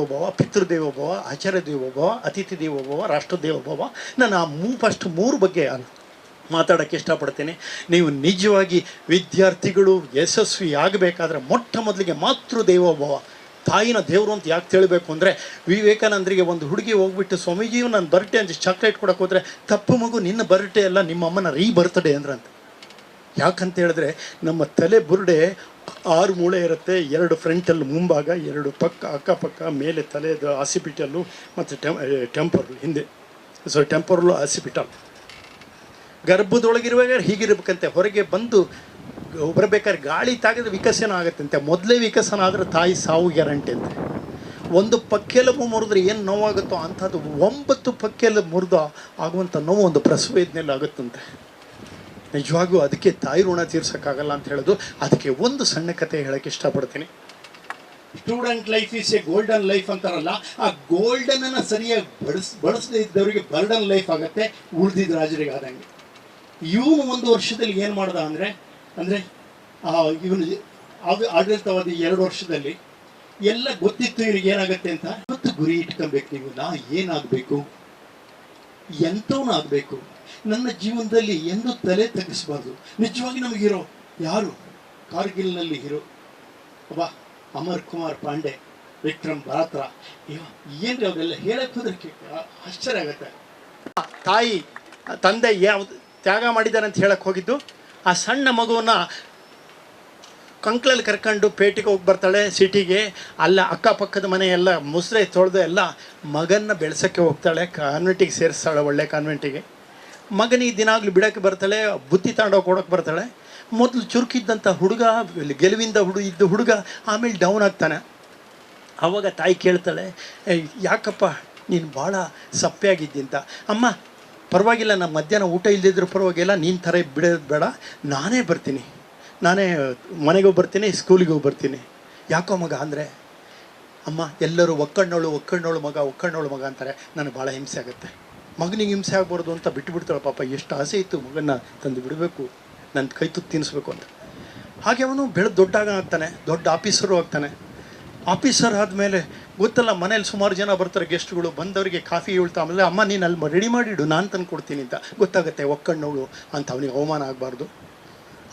ದೇವೋಭವ, ಪಿತೃದೇವೋಭವ ಆಚಾರ್ಯ ದೇವೋಭವ ಅತಿಥಿ ದೇವೋಭವ ರಾಷ್ಟ್ರ ದೇವೋಭವ ನಾನು ಆ ಮೂ, ಫಸ್ಟ್ ಮೂರು ಬಗ್ಗೆ ಮಾತಾಡೋಕ್ಕೆ ಇಷ್ಟಪಡ್ತೇನೆ. ನೀವು ನಿಜವಾಗಿ ವಿದ್ಯಾರ್ಥಿಗಳು ಯಶಸ್ವಿ ಆಗಬೇಕಾದ್ರೆ ಮೊಟ್ಟ ಮೊದಲಿಗೆ ಮಾತೃ ದೇವೋಭವ. ತಾಯಿನ ದೇವರು ಅಂತ ಯಾಕೆ ತಿಳಬೇಕು ಅಂದರೆ, ವಿವೇಕಾನಂದರಿಗೆ ಒಂದು ಹುಡುಗಿ ಹೋಗ್ಬಿಟ್ಟು ಸ್ವಾಮೀಜಿಯು ನನ್ನ ಬರ್ಡೇ ಅಂತ ಚಾಕ್ಲೇಟ್ ಕೊಡೋಕೆ ಹೋದರೆ, ತಪ್ಪು ಮಗು, ನಿನ್ನ ಬರ್ಡೇ ಅಲ್ಲ ನಿಮ್ಮ ಅಮ್ಮನ ರೀ ಬರ್ತಡೆ ಅಂದ್ರಂತೆ. ಯಾಕಂತ ಹೇಳಿದ್ರೆ, ನಮ್ಮ ತಲೆ ಬುರುಡೆ ಆರು ಮೂಳೆ ಇರುತ್ತೆ, ಎರಡು ಫ್ರಂಟಲ್ಲಿ ಮುಂಭಾಗ, ಎರಡು ಪಕ್ಕ, ಅಕ್ಕಪಕ್ಕ, ಮೇಲೆ ತಲೆದು ಆಸಿಪಿಟಲ್ಲು ಮತ್ತು ಟೆಂ ಟೆಂಪರ್ಲು ಹಿಂದೆ. ಸೊ ಟೆಂಪರ್ಲು ಆಸಿಪಿಟಲ್. ಗರ್ಭದೊಳಗಿರುವಾಗ ಹೀಗಿರ್ಬೇಕಂತೆ, ಹೊರಗೆ ಬಂದು ಬರಬೇಕಾದ್ರೆ ಗಾಳಿ ತಾಗಿದ್ರೆ ವಿಕಸನ ಆಗುತ್ತಂತೆ. ಮೊದಲೇ ವಿಕಸನ ಆದರೆ ತಾಯಿ ಸಾವು ಗ್ಯಾರಂಟಿ ಅಂತೆ. ಒಂದು ಪಕ್ಕೆಲುಬು ಮುರಿದ್ರೆ ಏನು ನೋವಾಗುತ್ತೋ ಅಂಥದ್ದು, ಒಂಬತ್ತು ಪಕ್ಕೆಲು ಮುರಿದು ಆಗುವಂಥ ನೋವು ಒಂದು ಪ್ರಸವೇದನೆಯಲ್ಲಿ ಆಗುತ್ತಂತೆ ನಿಜವಾಗೂ ಅದಕ್ಕೆ ತಾಯಿ ಋಣ ತೀರ್ಸೋಕ್ಕಾಗಲ್ಲ ಅಂತ ಹೇಳೋದು ಅದಕ್ಕೆ ಒಂದು ಸಣ್ಣ ಕತೆ ಹೇಳಕ್ಕೆ ಇಷ್ಟಪಡ್ತೀನಿ. Student life is a golden life ಅಂತಾರಲ್ಲ, ಆ ಗೋಲ್ಡನ್ ಅನ್ನ ಸರಿಯಾಗಿ ಬಳಸ್, ಬಳಸದೇ ಇದ್ದವರಿಗೆ ಬರ್ಡನ್ ಲೈಫ್ ಆಗುತ್ತೆ, ಉಳಿದಿದ್ದ ರಾಜರಿಗೆ ಆದಂಗೆ. ಇವನು ಒಂದು ವರ್ಷದಲ್ಲಿ ಏನು ಮಾಡ್ದ ಅಂದರೆ ಅಂದರೆ ಇವನು ಆಡಳಿತವಾದ ಎರಡು ವರ್ಷದಲ್ಲಿ ಎಲ್ಲ ಗೊತ್ತಿತ್ತು ಇವ್ರಿಗೆ ಏನಾಗುತ್ತೆ ಅಂತ, ಇವತ್ತು ಗುರಿ ಇಟ್ಕೊಬೇಕು ನೀವು, ನಾ ಏನಾಗಬೇಕು? ಎಂಥವನು ಆಗಬೇಕು? ನನ್ನ ಜೀವನದಲ್ಲಿ ಎಂದೂ ತಲೆ ತಗ್ಗಿಸಬಾರ್ದು. ನಿಜವಾಗಿ ನಮಗೆ ಹೀರೋ ಯಾರು? ಕಾರ್ಗಿಲ್ನಲ್ಲಿ ಹೀರೋ. ಅಬ್ಬಾ, ಅಮರ್ ಕುಮಾರ್ ಪಾಂಡೆ, ವಿಕ್ರಮ್ ಬಾತ್ರ ಏನ್ರಿ ಅವರೆಲ್ಲ ಹೇಳಕ್ ಹೋದ್ರೆ ಆಶ್ಚರ್ಯ ಆಗತ್ತೆ. ತಾಯಿ, ತಂದೆ ಯಾವ, ತ್ಯಾಗ ಮಾಡಿದ್ದಾರೆ ಅಂತ ಹೇಳಕ್ ಹೋಗಿದ್ದು. ಆ ಸಣ್ಣ ಮಗುವನ್ನ ಕಂಕ್ಳಲ್ಲಿ ಕರ್ಕೊಂಡು ಪೇಟೆಗೆ ಹೋಗಿ ಬರ್ತಾಳೆ, ಸಿಟಿಗೆ. ಅಲ್ಲ, ಅಕ್ಕಪಕ್ಕದ ಮನೆ ಎಲ್ಲ ಮುಸ್ರೆ ತೊಳೆದು ಎಲ್ಲ ಮಗನ್ನ ಬೆಳೆಸೋಕ್ಕೆ ಹೋಗ್ತಾಳೆ ಕಾನ್ವೆಂಟಿಗೆ ಸೇರಿಸ್ತಾಳೆ ಒಳ್ಳೆ ಕಾನ್ವೆಂಟಿಗೆ ಮಗನಿಗೆ ದಿನಾಗ್ಲೂ ಬಿಡೋಕ್ಕೆ ಬರ್ತಾಳೆ ಬುತ್ತಿ ತಗೊಂಡೋಗಿ ಕೊಡೋಕೆ ಬರ್ತಾಳೆ. ಮೊದಲು ಚುರುಕಿದ್ದಂಥ ಹುಡುಗ ಗೆಲುವಿಂದ ಹುಡು ಇದ್ದ ಹುಡುಗ ಆಮೇಲೆ ಡೌನ್ ಆಗ್ತಾನೆ. ಆವಾಗ ತಾಯಿ ಕೇಳ್ತಾಳೆ "ಏಯ್, ಯಾಕಪ್ಪ ನೀನು ಭಾಳ ಸಪ್ಪೆಯಾಗಿದ್ದಿ ಅಂತ ಅಮ್ಮ ಪರವಾಗಿಲ್ಲ ನಮ್ಮ ಮಧ್ಯಾಹ್ನ ಊಟ ಇಲ್ಲದಿದ್ರು ಪರವಾಗಿಲ್ಲ ನೀನು ಥರ ಬಿಡೋದು ಬೇಡ. ನಾನೇ ಬರ್ತೀನಿ. ನಾನೇ ಮನೆಗೂ ಬರ್ತೀನಿ ಸ್ಕೂಲಿಗೂ ಬರ್ತೀನಿ. ಯಾಕೋ ಮಗ? ಅಂದರೆ ಅಮ್ಮ ಎಲ್ಲರೂ ಒಕ್ಕಣ್ಣೋಳು ಒಕ್ಕಣ್ಣೋಳು ಮಗ ಒಕ್ಕಣ್ಣೋಳು ಮಗ ಅಂತಾರೆ. ನನಗೆ ಭಾಳ ಹಿಂಸೆ ಆಗುತ್ತೆ. ಮಗನಿಗೆ ಹಿಂಸೆ ಆಗ್ಬಾರ್ದು ಅಂತ ಬಿಟ್ಟು ಬಿಡ್ತಾಳೆ ಪಾಪ. ಎಷ್ಟು ಆಸೆ ಇತ್ತು ಮಗನ ತಂದು ಬಿಡಬೇಕು ನನ್ನ ಕೈ ತುತ್ತು ತಿನ್ನಿಸ್ಬೇಕು ಅಂತ. ಹಾಗೆ ಅವನು ಬೆಳೆದು ದೊಡ್ಡಾಗ ಆಗ್ತಾನೆ, ದೊಡ್ಡ ಆಫೀಸರು ಆಗ್ತಾನೆ. ಆಫೀಸರ್ ಆದಮೇಲೆ ಗೊತ್ತಲ್ಲ, ಮನೇಲಿ ಸುಮಾರು ಜನ ಬರ್ತಾರೆ, ಗೆಸ್ಟ್ಗಳು ಬಂದವರಿಗೆ ಕಾಫಿ ಹೇಳ್ತಾ, ಆಮೇಲೆ ಅಮ್ಮ, ನೀನು ಅಲ್ಲಿ ರೆಡಿ ಮಾಡಿಡು, ನಾನು ತಂದು ಕೊಡ್ತೀನಿ ಅಂತ. ಗೊತ್ತಾಗುತ್ತೆ, ಒಕ್ಕಣ್ಣವಳು ಅಂತ ಅವನಿಗೆ ಅವಮಾನ ಆಗಬಾರ್ದು.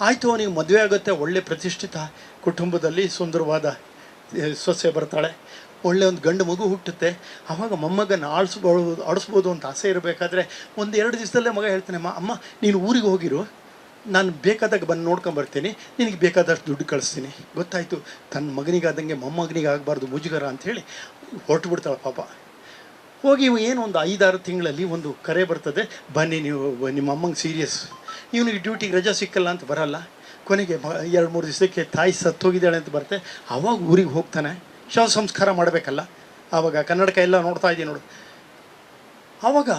ಆಯಿತು, ಅವನಿಗೆ ಮದುವೆ ಆಗುತ್ತೆ, ಒಳ್ಳೆ ಪ್ರತಿಷ್ಠಿತ ಕುಟುಂಬದಲ್ಲಿ ಸುಂದರವಾದ ಸೊಸೆ ಬರ್ತಾಳೆ. ಒಳ್ಳೆ ಒಂದು ಗಂಡು ಮಗು ಹುಟ್ಟುತ್ತೆ, ಆವಾಗ ಮೊಮ್ಮಗನ ಆಡಿಸ್ಬೋದು ಆಡಿಸ್ಬೋದು ಅಂತ ಆಸೆ ಇರಬೇಕಾದ್ರೆ ಒಂದು ಎರಡು ದಿವಸದಲ್ಲೇ ಮಗ ಹೇಳ್ತಾನೆ ಅಮ್ಮ ಅಮ್ಮ, ನೀನು ಊರಿಗೆ ಹೋಗಿರು. ನಾನು ಬೇಕಾದಾಗ ಬಂದು ನೋಡ್ಕೊಂಬರ್ತೀನಿ ನಿನಗೆ ಬೇಕಾದಷ್ಟು ದುಡ್ಡು ಕಳಿಸ್ತೀನಿ. ಗೊತ್ತಾಯಿತು, ತನ್ನ ಮಗನಿಗಾದಂಗೆ ಮೊಮ್ಮಗನಿಗೆ ಆಗಬಾರ್ದು ಮುಜುಗರ ಅಂಥೇಳಿ ಹೊರಟು ಬಿಡ್ತಾಳೆ ಪಾಪ. ಹೋಗಿ ಇವು ಏನು ಒಂದು ಐದಾರು ತಿಂಗಳಲ್ಲಿ ಒಂದು ಕರೆ ಬರ್ತದೆ, ಬನ್ನಿ ನೀವು, ನಿಮ್ಮ ಅಮ್ಮಂಗೆ ಸೀರಿಯಸ್ ಇವನಿಗೆ ಡ್ಯೂಟಿಗೆ ರಜಾ ಸಿಕ್ಕಲ್ಲ ಅಂತ ಬರಲ್ಲ. ಕೊನೆಗೆ ಎರಡು ಮೂರು ದಿವಸಕ್ಕೆ ತಾಯಿ ಸತ್ತೋಗಿದ್ದಾಳೆ ಅಂತ ಬರುತ್ತೆ. ಆವಾಗ ಊರಿಗೆ ಹೋಗ್ತಾನೆ. ಶವ ಸಂಸ್ಕಾರ ಮಾಡಬೇಕಲ್ಲ? ಆವಾಗ ಕನ್ನಡಕ ಎಲ್ಲ ನೋಡ್ತಾ ಇದ್ದೀನಿ ನೋಡು. ಆವಾಗ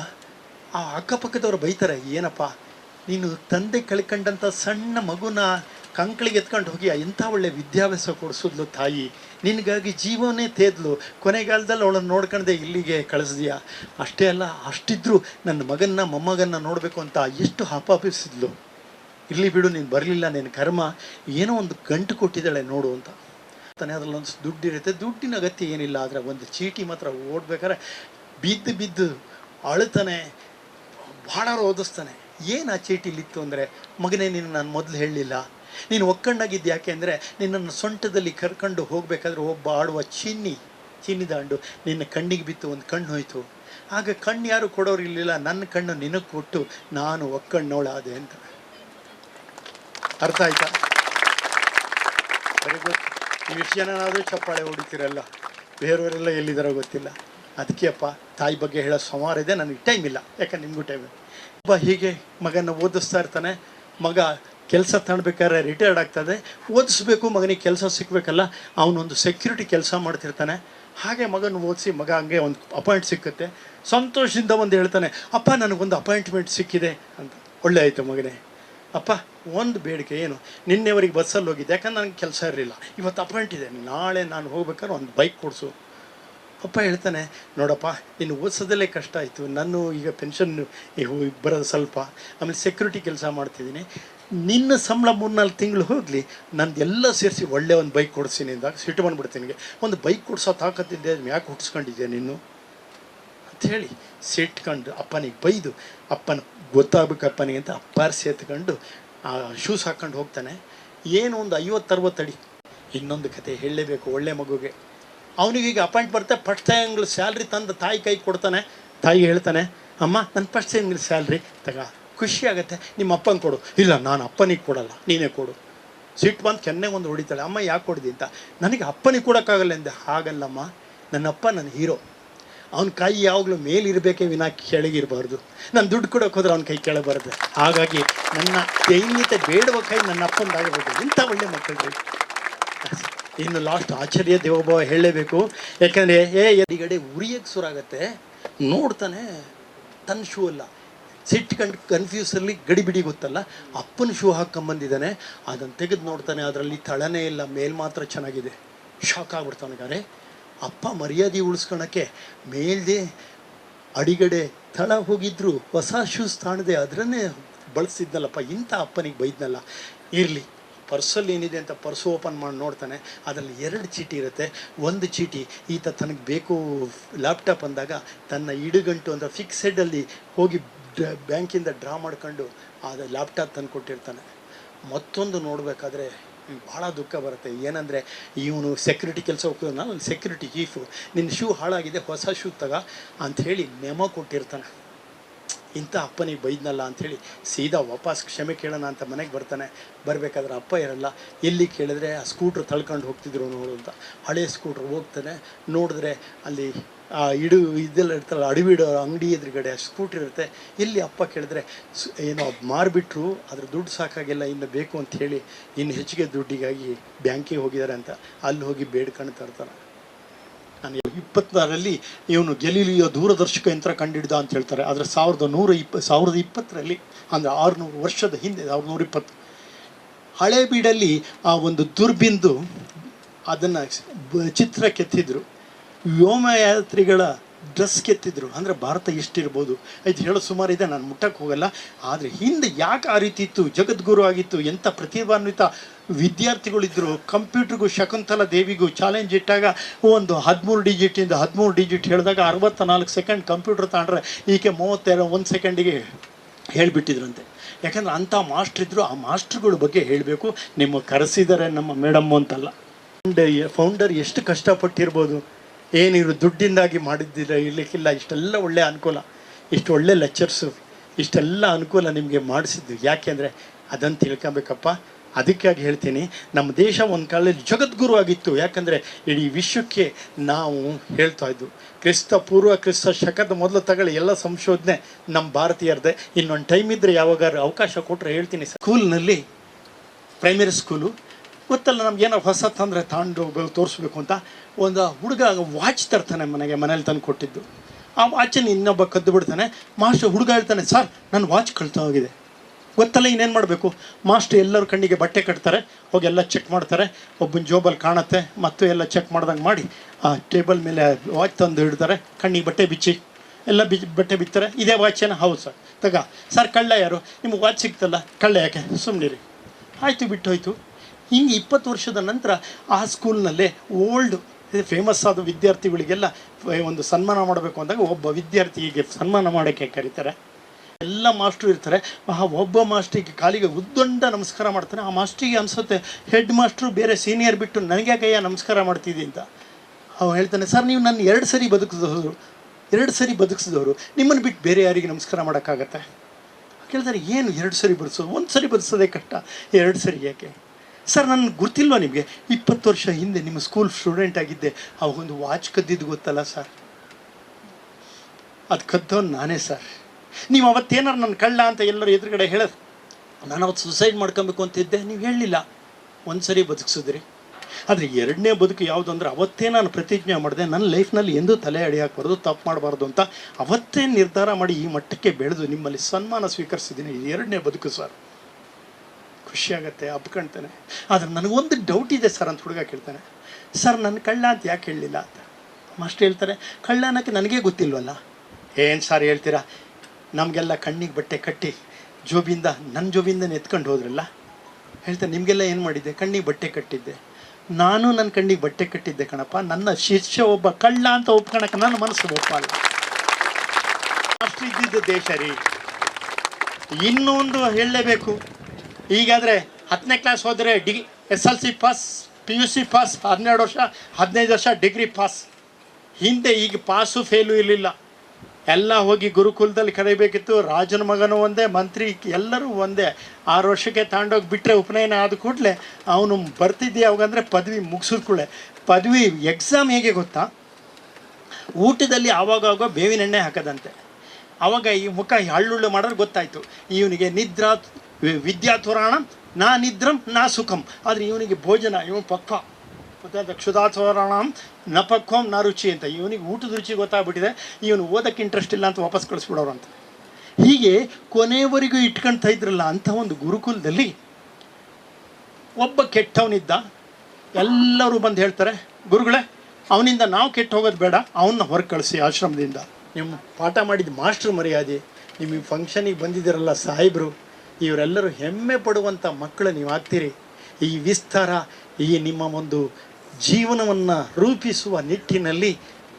ಆ ಅಕ್ಕಪಕ್ಕದವ್ರು ಬೈತಾರೆ, ಏನಪ್ಪ, ನೀನು ತಂದೆ ಕಳ್ಕೊಂಡಂಥ ಸಣ್ಣ ಮಗುನ ಕಂಕಳಿಗೆ ಎತ್ಕೊಂಡು ಹೋಗಿ ಇಂಥ ಒಳ್ಳೆ ವಿದ್ಯಾಭ್ಯಾಸ ಕೊಡಿಸಿದ್ಲು ತಾಯಿ? ನಿನಗಾಗಿ ಜೀವನೇ ತೇದ್ಲು. ಕೊನೆಗಾಲದಲ್ಲಿ ಅವಳನ್ನು ನೋಡ್ಕೊಂಡೆ ಇಲ್ಲಿಗೆ ಕಳಿಸ್ದೀಯ? ಅಷ್ಟೇ ಅಲ್ಲ, ಅಷ್ಟಿದ್ರೂ ನನ್ನ ಮಗನ್ನ, ಮೊಮ್ಮಗನ್ನ ನೋಡಬೇಕು ಅಂತ ಎಷ್ಟು ಹಪಾಪಿಸಿದ್ಲು ಇಲ್ಲಿ ಬಿಡು, ನೀನು ಬರಲಿಲ್ಲ ನಿನ್ನ ಕರ್ಮ. ಏನೋ ಒಂದು ಗಂಟು ಕೊಟ್ಟಿದ್ದಾಳೆ ನೋಡು ಅಂತ. ತಾನೆ ಅದರಲ್ಲೊಂದು ದುಡ್ಡು ಇರುತ್ತೆ. ದುಡ್ಡಿನ ಅಗತ್ಯ ಏನಿಲ್ಲ, ಆದರೆ ಒಂದು ಚೀಟಿ ಮಾತ್ರ ಓಡ್ಬೇಕಾದ್ರೆ ಬಿದ್ದು ಬಿದ್ದು ಅಳುತ್ತಾನೆ, ಭಾಳ ಓದಿಸ್ತಾನೆ. ಏನು ಆ ಚೀಟಿಲಿತ್ತು ಅಂದರೆ, ಮಗನೇ ನೀನು ನಾನು ಮೊದಲು ಹೇಳಲಿಲ್ಲ. ನೀನು ಒಕ್ಕಂಡಾಗಿದ್ದು ಯಾಕೆ ಅಂದರೆ, ನಿನ್ನನ್ನು ಸೊಂಟದಲ್ಲಿ ಕರ್ಕೊಂಡು ಹೋಗಬೇಕಾದ್ರೆ ಒಬ್ಬ ಆಡುವ ಚಿನ್ನಿ ಚಿನ್ನಿ ದಾಂಡು ನಿನ್ನ ಕಣ್ಣಿಗೆ ಬಿತ್ತು, ಒಂದು ಕಣ್ಣು ಹೋಯಿತು. ಆಗ ಕಣ್ಣು ಯಾರು ಕೊಡೋರು ಇರಲಿಲ್ಲ, ನನ್ನ ಕಣ್ಣು ನಿನಗೆ ಕೊಟ್ಟು ನಾನು ಒಕ್ಕಣ್ಣವಳಾದೆ ಅಂತ. ಅರ್ಥ ಆಯ್ತಾ? ವೆರಿ ಗುಡ್ ಇಷ್ಟು ಜನನಾದರೂ ಚಪ್ಪಾಳೆ ಹೊಡಿತೀರಲ್ಲ? ಬೇರೆಯವರೆಲ್ಲ ಎಲ್ಲಿದ್ದಾರೋ ಗೊತ್ತಿಲ್ಲ. ಅದಕ್ಕೆ ಅಪ್ಪ ತಾಯಿ ಬಗ್ಗೆ ಹೇಳೋ ಸುಮಾರು ಇದೆ, ನನಗೆ ಟೈಮ್ ಇಲ್ಲ. ಯಾಕಂದ್ರೆ ನಿಮಗೂ ಟೈಮ್ ಒಬ್ಬ ಹೀಗೆ ಮಗನ ಓದಿಸ್ತಾ ಇರ್ತಾನೆ. ಮಗ ಕೆಲಸ ತಗೊಳ್ಬೇಕಾದ್ರೆ ರಿಟೈರ್ಡ್ ಆಗ್ತದೆ ಓದಿಸ್ಬೇಕು, ಮಗನಿಗೆ ಕೆಲಸ ಸಿಕ್ಕಬೇಕಲ್ಲ ಅವನೊಂದು ಸೆಕ್ಯೂರಿಟಿ ಕೆಲಸ ಮಾಡ್ತಿರ್ತಾನೆ. ಹಾಗೆ ಮಗನ ಓದಿಸಿ, ಮಗ ಹಂಗೆ ಒಂದು ಅಪಾಯಿಂಟ್ ಸಿಕ್ಕುತ್ತೆ. ಸಂತೋಷದಿಂದ ಒಂದು ಹೇಳ್ತಾನೆ, ಅಪ್ಪ, ನನಗೊಂದು ಅಪಾಯಿಂಟ್ಮೆಂಟ್ ಸಿಕ್ಕಿದೆ ಅಂತ. ಒಳ್ಳೆ ಆಯಿತು ಮಗನೇ. ಅಪ್ಪ, ಒಂದು ಬೇಡಿಕೆ ಏನು? ನಿನ್ನೆವರಿಗೆ ಬಸ್ಸಲ್ಲಿ ಹೋಗಿದ್ದೆ, ಯಾಕಂದ್ರೆ ನನಗೆ ಕೆಲಸ ಇರಲಿಲ್ಲ. ಇವತ್ತು ಅಪಾಯಿಂಟ್ ಇದೆ. ನಾಳೆ ನಾನು ಹೋಗ್ಬೇಕಾದ್ರೆ ಒಂದು ಬೈಕ್ ಕೊಡಿಸು. ಅಪ್ಪ ಹೇಳ್ತಾನೆ, ನೋಡಪ್ಪ, ಇನ್ನು ಓದಿಸೋದಲ್ಲೇ ಕಷ್ಟ ಆಯಿತು. ನಾನು ಈಗ ಪೆನ್ಷನ್ ಬರೋದು ಸ್ವಲ್ಪ. ಆಮೇಲೆ ಸೆಕ್ಯೂರಿಟಿ ಕೆಲಸ ಮಾಡ್ತಿದ್ದೀನಿ. ನಿನ್ನ ಸಂಬಳ ಮೂರ್ನಾಲ್ಕು ತಿಂಗಳು ಹೋಗಲಿ ನಂದೆಲ್ಲ ಸೇರಿಸಿ ಒಳ್ಳೆ ಒಂದು ಬೈಕ್ ಕೊಡಿಸ್ತೀನಿ ಅಂದಾಗ ಸಿಟ್ಟು ಬಂದ್ಬಿಡ್ತೀನಿ ಒಂದು ಬೈಕ್ ಕೊಡಿಸೋ ತಾಕತ್ತಿದ್ದೆ ಯಾಕೆ ಹುಟ್ಟಿಸ್ಕೊಂಡಿದ್ದೆ ನೀನು? ಅಂಥೇಳಿ ಸಿಟ್ಕೊಂಡು ಅಪ್ಪನಿಗೆ ಬೈದು, ಅಪ್ಪನ ಗೊತ್ತಾಗಬೇಕು ಅಪ್ಪನಿಗೆ ಅಂತ ಅಪ್ಪಾರ ಎತ್ಕೊಂಡು ಆ ಶೂಸ್ ಹಾಕ್ಕೊಂಡು ಹೋಗ್ತಾನೆ. ಏನು ಒಂದು ಐವತ್ತರವತ್ತು ಅಡಿ. ಇನ್ನೊಂದು ಕತೆ ಹೇಳಲೇಬೇಕು ಒಳ್ಳೆ ಮಗುಗೆ. ಅವನಿಗೀಗ ಅಪಾಯಿಂಟ್ ಬರ್ತಾ ಫಸ್ಟ್ ತಿಂಗಳು ಸ್ಯಾಲ್ರಿ ತಂದು ತಾಯಿ ಕೈ ಕೊಡ್ತಾನೆ. ತಾಯಿ ಹೇಳ್ತಾನೆ, ಅಮ್ಮ, ನನ್ನ ಫಸ್ಟ್ ತಿಂಗಳು ಸ್ಯಾಲ್ರಿ ತಗ. ಖುಷಿ ಆಗುತ್ತೆ, ನಿಮ್ಮ ಅಪ್ಪನ ಕೊಡು. ಇಲ್ಲ, ನಾನು ಅಪ್ಪನಿಗೆ ಕೊಡಲ್ಲ, ನೀನೇ ಕೊಡು. ಸಿಟ್ಟು ಬಂದು ಕೆನ್ನೆ ಒಂದು ಹೊಡಿತಾಳೆ, ಅಮ್ಮ, ಯಾಕೆ ಕೊಡ್ದಿ ಅಂತ? ನನಗೆ ಅಪ್ಪನಿಗೆ ಕೊಡೋಕ್ಕಾಗಲ್ಲ ಎಂದೆ. ಹಾಗಲ್ಲಮ್ಮ ನನ್ನ ಅಪ್ಪ ನನ್ನ ಹೀರೋ. ಅವನ ಕೈ ಯಾವಾಗಲೂ ಮೇಲಿರಬೇಕೇ ವಿನಾ ಕೆಳಗಿರಬಾರ್ದು. ನಾನು ದುಡ್ಡು ಕೊಡೋಕೆ ಹೋದ್ರೆ ಅವನ ಕೈ ಕೆಳಬಾರ್ದು. ಹಾಗಾಗಿ ನನ್ನ ದೈನ್ಯತೆ ಬೇಡುವ ಕೈ ನನ್ನ ಅಪ್ಪಂದಾಗಬೇಕು ಇಂಥ ಒಳ್ಳೆ ಮಕ್ಕಳು ಇನ್ನು ಲಾಸ್ಟ್ ಆಶ್ಚರ್ಯ ದೇವೋಭವ ಹೇಳಲೇಬೇಕು. ಯಾಕಂದರೆ, ಏ ಎಡಿಗಡೆ ಉರಿಯಕ್ಕೆ ಸುರಾಗತ್ತೆ. ನೋಡ್ತಾನೆ ತನ್ನ ಶೂ ಅಲ್ಲ. ಸಿಟ್ಕೊಂಡು ಕನ್ಫ್ಯೂಸಲ್ಲಿ ಗಡಿಬಿಡಿ ಗೊತ್ತಲ್ಲ? ಅಪ್ಪನ ಶೂ ಹಾಕ್ಕೊಂಬಂದಿದ್ದಾನೆ ಅದನ್ನು ತೆಗೆದು ನೋಡ್ತಾನೆ, ಅದರಲ್ಲಿ ತಳನೇ ಇಲ್ಲ, ಮೇಲ್ ಮಾತ್ರ ಚೆನ್ನಾಗಿದೆ. ಶಾಕ್ ಆಗ್ಬಿಡ್ತಾನೆ ಅಪ್ಪ ಮರ್ಯಾದೆ ಉಳಿಸ್ಕೊಳಕ್ಕೆ ಮೇಲ್ದೆ ಅಡಿಗಡೆ ತಳ ಹೋಗಿದ್ರು, ಹೊಸ ಶೂಸ್ ತಾಣದೆ ಅದರನ್ನೇ ಬಳಸಿದ್ನಲ್ಲಪ್ಪ ಇಂಥ ಅಪ್ಪನಿಗೆ ಬೈದ್ನಲ್ಲ. ಇರಲಿ ಪರ್ಸಲ್ಲಿ ಏನಿದೆ ಅಂತ ಪರ್ಸು ಓಪನ್ ಮಾಡಿ ನೋಡ್ತಾನೆ, ಅದರಲ್ಲಿ ಎರಡು ಚೀಟಿ ಇರುತ್ತೆ, ಒಂದು ಚೀಟಿ. ಈತ ತನಗೆ ಬೇಕು ಲ್ಯಾಪ್ಟಾಪ್ ಅಂದಾಗ ತನ್ನ ಇಡುಗಂಟು ಅಂದರೆ ಫಿಕ್ಸೆಡಲ್ಲಿ ಹೋಗಿ ಬ್ಯಾಂಕಿಂದ ಡ್ರಾ ಮಾಡ್ಕೊಂಡು ಅದು ಲ್ಯಾಪ್ಟಾಪ್ ತಂದು ಕೊಟ್ಟಿರ್ತಾನೆ ಮತ್ತೊಂದು ನೋಡಬೇಕಾದ್ರೆ ಭಾಳ ದುಃಖ ಬರುತ್ತೆ. ಏನಂದರೆ, ಇವನು ಸೆಕ್ಯೂರಿಟಿ ಕೆಲಸ ಹೋಗ್ತದೆ ನಾನು ಸೆಕ್ಯೂರಿಟಿ ಚೀಫು ನಿನ್ನ ಶೂ ಹಾಳಾಗಿದೆ, ಹೊಸ ಶೂ ತಗ ಅಂಥೇಳಿ ಮೆಮೊ ಕೊಟ್ಟಿರ್ತಾನೆ. ಇಂಥ ಅಪ್ಪನಿಗೆ ಬೈದ್ನಲ್ಲ ಅಂಥೇಳಿ ಸೀದಾ ವಾಪಸ್ ಕ್ಷಮೆ ಕೇಳೋಣ ಅಂತ ಮನೆಗೆ ಬರ್ತಾನೆ. ಬರಬೇಕಾದ್ರೆ ಅಪ್ಪ ಇರಲ್ಲ ಎಲ್ಲಿ ಕೇಳಿದ್ರೆ ಆ ಸ್ಕೂಟ್ರ್ ತಳ್ಕೊಂಡು ಹೋಗ್ತಿದ್ರು ನೋಡು ಅಂತ. ಹಳೆ ಸ್ಕೂಟ್ರ್ ಹೋಗ್ತಾನೆ, ನೋಡಿದ್ರೆ ಅಲ್ಲಿ ಆ ಇಡು ಇದೆಲ್ಲ ಇರ್ತಲ್ಲ, ಅಡವಿಡೋ ಅಂಗಡಿ ಎದುರುಗಡೆ ಸ್ಕೂಟ್ರ್ ಇರುತ್ತೆ. ಇಲ್ಲಿ ಅಪ್ಪ ಕೇಳಿದ್ರೆ ಏನೋ ಮಾರಿಬಿಟ್ರು, ಅದ್ರ ದುಡ್ಡು ಸಾಕಾಗಿಲ್ಲ, ಇನ್ನು ಬೇಕು ಅಂತ ಹೇಳಿ, ಇನ್ನು ಹೆಚ್ಚಿಗೆ ದುಡ್ಡಿಗಾಗಿ ಬ್ಯಾಂಕಿಗೆ ಹೋಗಿದ್ದಾರೆ ಅಂತ ಅಲ್ಲಿ ಹೋಗಿ ಬೇಡ್ಕೊಂಡು ತರ್ತಾರೆ ನಾನು ಇಪ್ಪತ್ತಾರಲ್ಲಿ ಇವನು ಗೆಲೀಲಿಯೋ ದೂರದರ್ಶಕ ಯಂತ್ರ ಕಂಡಿಡ್ದ ಅಂತ ಹೇಳ್ತಾರೆ. ಆದರೆ ಸಾವಿರದ ನೂರ ಇಪ್ಪ, ಸಾವಿರದ ಇಪ್ಪತ್ತರಲ್ಲಿ, ಅಂದರೆ ಆರುನೂರು ವರ್ಷದ ಹಿಂದೆ, ಸಾವಿರದ ನೂರ ಇಪ್ಪತ್ತು ಹಳೆ ಬೀಡಲ್ಲಿ ಆ ಒಂದು ದುರ್ಬಿಂದು ಅದನ್ನು ಚಿತ್ರ ಕೆತ್ತಿದ್ರು ವ್ಯೋಮಯಾತ್ರಿಗಳ ಡ್ರೆಸ್ ಕೆತ್ತಿದ್ರು. ಅಂದರೆ ಭಾರತ ಎಷ್ಟಿರ್ಬೋದು? ಇದು ಹೇಳೋ ಸುಮಾರು ಇದೆ, ನಾನು ಮುಟ್ಟಕ್ಕೆ ಹೋಗಲ್ಲ. ಆದರೆ ಹಿಂದೆ ಯಾಕೆ ಆ ರೀತಿ ಇತ್ತು? ಜಗದ್ಗುರು ಆಗಿತ್ತು. ಎಂಥ ಪ್ರತಿಭಾನ್ವಿತ ವಿದ್ಯಾರ್ಥಿಗಳಿದ್ದರು ಕಂಪ್ಯೂಟ್ರಿಗೂ ಶಕುಂತಲ ದೇವಿಗೂ ಚಾಲೆಂಜ್ ಇಟ್ಟಾಗ ಒಂದು ಹದಿಮೂರು ಡಿಜಿಟಿಂದ ಹದಿಮೂರು ಡಿಜಿಟ್ ಹೇಳಿದಾಗ ಅರವತ್ತ ನಾಲ್ಕು ಸೆಕೆಂಡ್ ಕಂಪ್ಯೂಟರ್ ತಾಂಡ್ರೆ ಈಕೆ ಮೂವತ್ತೆರಡು ಒಂದು ಸೆಕೆಂಡಿಗೆ ಹೇಳಿಬಿಟ್ಟಿದ್ರಂತೆ. ಯಾಕಂದ್ರೆ ಅಂಥ ಮಾಸ್ಟ್ರಿದ್ರು ಆ ಮಾಸ್ಟ್ರುಗಳ ಬಗ್ಗೆ ಹೇಳಬೇಕು. ನಿಮ್ಮ ಕರೆಸಿದ್ದಾರೆ ನಮ್ಮ ಮೇಡಮ್ಮು ಅಂತಲ್ಲ. ಫೌಂಡರ್ ಎಷ್ಟು ಕಷ್ಟಪಟ್ಟಿರ್ಬೋದು? ಏನಿರು ದುಡ್ಡಿಂದಾಗಿ ಮಾಡಿದ್ದಿಲ್ಲ, ಇರಲಿಕ್ಕಿಲ್ಲ, ಇಷ್ಟೆಲ್ಲ ಒಳ್ಳೆ ಅನುಕೂಲ. ಇಷ್ಟು ಒಳ್ಳೆ ಲೆಕ್ಚರ್ಸು ಇಷ್ಟೆಲ್ಲ ಅನುಕೂಲ ನಿಮಗೆ ಮಾಡಿಸಿದ್ದು. ಯಾಕೆಂದರೆ ಅದನ್ನು ತಿಳ್ಕೊಬೇಕಪ್ಪ. ಅದಕ್ಕಾಗಿ ಹೇಳ್ತೀನಿ, ನಮ್ಮ ದೇಶ ಒಂದು ಕಾಲದಲ್ಲಿ ಜಗದ್ಗುರು ಆಗಿತ್ತು. ಯಾಕಂದರೆ ಇಡೀ ವಿಶ್ವಕ್ಕೆ ನಾವು ಹೇಳ್ತಾ ಇದ್ದು, ಕ್ರಿಸ್ತ ಪೂರ್ವ ಕ್ರಿಸ್ತ ಶಕದ ಮೊದಲು ತಗೊಳ್ಳಿ, ಎಲ್ಲ ಸಂಶೋಧನೆ ನಮ್ಮ ಭಾರತೀಯರದೇ. ಇನ್ನೊಂದು ಟೈಮ್ ಇದ್ದರೆ ಯಾವಾಗಾದ್ರೂ ಅವಕಾಶ ಕೊಟ್ಟರೆ ಹೇಳ್ತೀನಿ ಸ್ಕೂಲ್ನಲ್ಲಿ ಪ್ರೈಮರಿ ಸ್ಕೂಲು ಗೊತ್ತಲ್ಲ ನಮ್ಗೆ ಏನೋ ಹೊಸ ತಂದರೆ ತಾಂಡು ತೋರಿಸ್ಬೇಕು ಅಂತ. ಒಂದು ಹುಡುಗ ವಾಚ್ ತರ್ತಾನೆ ಮನೆಗೆ, ಮನೇಲಿ ತಂದು ಕೊಟ್ಟಿದ್ದು. ಆ ವಾಚನ್ನು ಇನ್ನೊಬ್ಬ ಕದ್ದು ಬಿಡ್ತಾನೆ. ಮಾಸ್ಟರ್ ಹುಡುಗ ಹೇಳ್ತಾನೆ, ಸರ್ ನನ್ನ ವಾಚ್ ಕಳ್ತಾ ಹೋಗಿದೆ. ಗೊತ್ತಲ್ಲ ಇನ್ನೇನು ಮಾಡಬೇಕು? ಮಾಸ್ಟರ್ ಎಲ್ಲರ ಕಣ್ಣಿಗೆ ಬಟ್ಟೆ ಕಟ್ತಾರೆ, ಹೋಗಿ ಎಲ್ಲ ಚೆಕ್ ಮಾಡ್ತಾರೆ. ಒಬ್ಬನ ಜೋಬಲ್ಲಿ ಕಾಣುತ್ತೆ, ಮತ್ತು ಎಲ್ಲ ಚೆಕ್ ಮಾಡ್ದಂಗೆ ಮಾಡಿ, ಆ ಟೇಬಲ್ ಮೇಲೆ ವಾಚ್ ತಂದು ಇಡ್ತಾರೆ, ಕಣ್ಣಿಗೆ ಬಟ್ಟೆ ಬಿಚ್ಚಿ, ಎಲ್ಲ ಬಿ ಬಟ್ಟೆ ಬಿತ್ತಾರೆ. ಇದೇ ವಾಚೇನ ಹೌದು ಸರ್. ತಗ. ಸರ್, ಕಳ್ಳ ಯಾರು? ನಿಮಗೆ ವಾಚ್ ಸಿಗ್ತಲ್ಲ? ಕಳ್ಳ ಯಾಕೆ? ಸುಮ್ಮನಿರಿ ಆಯಿತು ಬಿಟ್ಟು ಹೋಯ್ತು ಹಿಂಗೆ ಇಪ್ಪತ್ತು ವರ್ಷದ ನಂತರ ಆ ಸ್ಕೂಲ್ನಲ್ಲೇ ಓಲ್ಡ್ ಫೇಮಸ್ ಆದ ವಿದ್ಯಾರ್ಥಿಗಳಿಗೆಲ್ಲ ಒಂದು ಸನ್ಮಾನ ಮಾಡಬೇಕು ಅಂದಾಗ ಒಬ್ಬ ವಿದ್ಯಾರ್ಥಿಗೆ ಸನ್ಮಾನ ಮಾಡೋಕ್ಕೆ ಕರೀತಾರೆ. ಎಲ್ಲ ಮಾಸ್ಟ್ರು ಇರ್ತಾರೆ. ಆ, ಒಬ್ಬ ಮಾಸ್ಟ್ರಿಗೆ ಕಾಲಿಗೆ ಉದ್ದಂಡ ನಮಸ್ಕಾರ ಮಾಡ್ತಾನೆ. ಆ ಮಾಸ್ಟ್ರಿಗೆ ಅನಿಸುತ್ತೆ, ಹೆಡ್ ಮಾಸ್ಟ್ರು ಬೇರೆ ಸೀನಿಯರ್ ಬಿಟ್ಟು ನನಗೆ ಕೈಯ ನಮಸ್ಕಾರ ಮಾಡ್ತಿದ್ದಿ ಅಂತ? ಅವ್ನು ಹೇಳ್ತಾನೆ, ಸರ್, ನೀವು ನನ್ನ ಎರಡು ಸರಿ ಬದುಕಿಸಿದವರು, ಎರಡು ಸರಿ ಬದುಕಿಸಿದವರು, ನಿಮ್ಮನ್ನು ಬಿಟ್ಟು ಬೇರೆ ಯಾರಿಗೆ ನಮಸ್ಕಾರ ಮಾಡೋಕ್ಕಾಗತ್ತೆ? ಕೇಳ್ತಾರೆ, ಏನು ಎರಡು ಸರಿ ಬಡಿಸೋದು ಒಂದು ಸರಿ ಬಡಿಸೋದೇ ಕಷ್ಟ. ಎರಡು ಸರಿ ಯಾಕೆ? ಸರ್ ನನಗೆ ಗೊತ್ತಿಲ್ವಾ ನಿಮಗೆ? ಇಪ್ಪತ್ತು ವರ್ಷ ಹಿಂದೆ ನಿಮ್ಮ ಸ್ಕೂಲ್ ಸ್ಟೂಡೆಂಟ್ ಆಗಿದ್ದೆ. ಅವಾಗೊಂದು ವಾಚ್ ಕದ್ದಿದ್ದು ಗೊತ್ತಲ್ಲ ಸರ್ ಅದು ಕದ್ದವನು ನಾನೇ ಸರ್ ನೀವು ಅವತ್ತೇನಾರು ನನ್ನ ಕಳ್ಳ ಅಂತ ಎಲ್ಲರೂ ಎದುರುಗಡೆ ಹೇಳೋದು, ನಾನು ಅವತ್ತು ಸುಸೈಡ್ ಮಾಡ್ಕೊಬೇಕು ಅಂತಿದ್ದೆ ನೀವು ಹೇಳಲಿಲ್ಲ. ಒಂದು ಸರಿ ಬದುಕಿಸಿದ್ರಿ. ಆದರೆ ಎರಡನೇ ಬದುಕು ಯಾವುದು ಅಂದರೆ ಅವತ್ತೇ ನಾನು ಪ್ರತಿಜ್ಞೆ ಮಾಡಿದೆ ನನ್ನ ಲೈಫ್ನಲ್ಲಿ ಎಂದೂ ತಲೆ ಅಡಿ ಹಾಕ್ಬಾರ್ದು, ತಪ್ಪು ಮಾಡಬಾರ್ದು ಅಂತ ಅವತ್ತೇ ನಿರ್ಧಾರ ಮಾಡಿ ಈ ಮಟ್ಟಕ್ಕೆ ಬೆಳೆದು ನಿಮ್ಮಲ್ಲಿ ಸನ್ಮಾನ ಸ್ವೀಕರಿಸಿದ್ದೀನಿ. ಎರಡನೇ ಬದುಕು ಸರ್ ಖುಷಿಯಾಗತ್ತೆ ಅಪ್ಕೊಳ್ತಾನೆ ಆದರೆ ನನಗೊಂದು ಡೌಟ್ ಇದೆ ಸರ್ ಅಂತ ಹುಡುಗ ಕೇಳ್ತಾನೆ. ಸರ್ ನನ್ನ ಕಳ್ಳ ಅಂತ ಯಾಕೆ ಹೇಳಲಿಲ್ಲ ಅಂತ. ಮಾಸ್ಟರ್ ಹೇಳ್ತಾರೆ ಕಳ್ಳ ಅನ್ನೋಕ್ಕೆ ನನಗೇ ಗೊತ್ತಿಲ್ವಲ್ಲ? ಏನು ಸರ್ ಹೇಳ್ತೀರಾ? ನಮಗೆಲ್ಲ ಕಣ್ಣಿಗೆ ಬಟ್ಟೆ ಕಟ್ಟಿ, ಜೋಬಿಂದ ನನ್ನ ಜೋಬಿಂದ ಎತ್ಕೊಂಡು ಹೋದ್ರಲ್ಲ? ಹೇಳ್ತಾರೆ ನಿಮಗೆಲ್ಲ ಏನು ಮಾಡಿದ್ದೆ? ಕಣ್ಣಿಗೆ ಬಟ್ಟೆ ಕಟ್ಟಿದ್ದೆ. ನಾನು ನನ್ನ ಕಣ್ಣಿಗೆ ಬಟ್ಟೆ ಕಟ್ಟಿದ್ದೆ ಕಣಪ್ಪ. ನನ್ನ ಶಿಷ್ಯ ಒಬ್ಬ ಕಳ್ಳ ಅಂತ ಒಪ್ಕೊಳಕ್ಕೆ ನನ್ನ ಮನಸ್ಸು ಒಪ್ಪಲ್ಲ ಇದ್ದಿದ್ದು ದೇಶ ರೀ. ಇನ್ನೊಂದು ಹೇಳಲೇಬೇಕು. ಈಗಾದರೆ ಹತ್ತನೇ ಕ್ಲಾಸ್ ಹೋದರೆ degree S L C pass P U C pass ಹನ್ನೆರಡು ವರ್ಷ, ಹದಿನೈದು ವರ್ಷ ಡಿಗ್ರಿ ಪಾಸ್ ಹಿಂದೆ ಈಗ ಪಾಸು ಫೇಲು ಇರಲಿಲ್ಲ. ಎಲ್ಲ ಹೋಗಿ ಗುರುಕುಲದಲ್ಲಿ ಕರೀಬೇಕಿತ್ತು. ರಾಜನ ಮಗನೂ ಒಂದೇ, ಮಂತ್ರಿ ಎಲ್ಲರೂ ಒಂದೇ. ಆರು ವರ್ಷಕ್ಕೆ ತಗೊಂಡೋಗಿ ಬಿಟ್ಟರೆ ಉಪನಯನ ಆದ ಕೂಡಲೇ ಅವನು ಬರ್ತಿದ್ದೆ ಯಾವಾಗಂದರೆ ಪದವಿ ಮುಗಿಸಿದ ಕೂಡಲೇ. ಪದವಿ ಎಕ್ಸಾಮ್ ಹೇಗೆ ಗೊತ್ತಾ? ಊಟದಲ್ಲಿ ಆವಾಗಾವಾಗ ಬೇವಿನೆಣ್ಣೆ ಹಾಕದಂತೆ. ಅವಾಗ ಈ ಮುಖ ಹಳ್ಳುಳ್ಳು ಮಾಡೋರು ಗೊತ್ತಾಯಿತು. ಇವನಿಗೆ ನಿದ್ರಾ ವಿ- ವಿದ್ಯಾ ತುರಾಣ ನಾ ನಿದ್ರಂ, ನಾ ಸುಖಂ. ಆದರೆ ಇವನಿಗೆ ಭೋಜನ, ಇವನು ಪಕ್ಕ ಮತ್ತು ಕ್ಷುಧಾತ್ವರಾಣ ನ ಪಕ್ವಂ, ನಾ ರುಚಿ ಅಂತ. ಇವನಿಗೆ ಊಟದ ರುಚಿ ಗೊತ್ತಾಗ್ಬಿಟ್ಟಿದೆ, ಇವನು ಓದಕ್ಕೆ ಇಂಟ್ರೆಸ್ಟ್ ಇಲ್ಲ ಅಂತ ವಾಪಸ್ ಕಳಿಸ್ಬಿಡೋರು ಅಂತ. ಹೀಗೆ ಕೊನೆಯವರೆಗೂ ಇಟ್ಕೊಳ್ತಾ ಇದ್ರಲ್ಲ ಅಂಥ ಒಂದು ಗುರುಕುಲದಲ್ಲಿ ಒಬ್ಬ ಕೆಟ್ಟವನಿದ್ದ. ಎಲ್ಲರೂ ಬಂದು ಹೇಳ್ತಾರೆ, ಗುರುಗಳೇ, ಅವನಿಂದ ನಾವು ಕೆಟ್ಟು ಹೋಗೋದು ಬೇಡ, ಅವನ್ನ ಹೊರಗೆ ಕಳಿಸಿ ಆಶ್ರಮದಿಂದ. ನಿಮ್ಮ ಪಾಠ ಮಾಡಿದ ಮಾಸ್ಟ್ರ್ ಮರ್ಯಾದೆ ನಿಮ್ಮ ಫಂಕ್ಷನಿಗೆ ಬಂದಿದ್ದೀರಲ್ಲ ಸಾಹೇಬರು. ಇವರೆಲ್ಲರೂ ಹೆಮ್ಮೆ ಪಡುವಂಥ ಮಕ್ಕಳು ನೀವು ಆಗ್ತೀರಿ ಈ ವಿಸ್ತಾರ, ಈ ನಿಮ್ಮ ಒಂದು ಜೀವನವನ್ನು ರೂಪಿಸುವ ನಿಟ್ಟಿನಲ್ಲಿ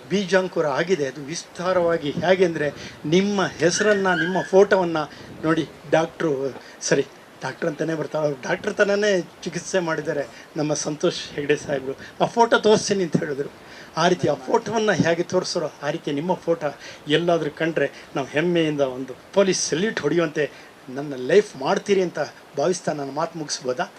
ಬೀಜಾಂಕುರ ಆಗಿದೆ. ಅದು ವಿಸ್ತಾರವಾಗಿ ಹೇಗೆ ಅಂದರೆ ನಿಮ್ಮ ಹೆಸರನ್ನು, ನಿಮ್ಮ ಫೋಟೋವನ್ನು ನೋಡಿ ಡಾಕ್ಟ್ರು, ಸರಿ, ಡಾಕ್ಟ್ರ್ ಅಂತಲೇ ಬರ್ತಾರೆ ಅವ್ರು ಡಾಕ್ಟ್ರ್ ತನನೇ ಚಿಕಿತ್ಸೆ ಮಾಡಿದ್ದಾರೆ. ನಮ್ಮ ಸಂತೋಷ್ ಹೆಗ್ಡೆ ಸಾಹೇಬರು, ಆ ಫೋಟೋ ತೋರಿಸ್ತೀನಿ ಅಂತ ಹೇಳಿದ್ರು. ಆ ರೀತಿ ಆ ಫೋಟೋವನ್ನು ಹೇಗೆ ತೋರಿಸೋರೋ ಆ ರೀತಿ ನಿಮ್ಮ ಫೋಟೋ ಎಲ್ಲಾದರೂ ಕಂಡ್ರೆ ನಾವು ಹೆಮ್ಮೆಯಿಂದ ಒಂದು ಪೊಲೀಸ್ ಸೆಲ್ಯೂಟ್ ಹೊಡೆಯುವಂತೆ ನನ್ನ ಲೈಫ್ ಮಾಡ್ತೀರಿ ಅಂತ ಭಾವಿಸ್ತಾ ನಾನು ಮಾತು ಮುಗಿಸ್ಬೋದಾ?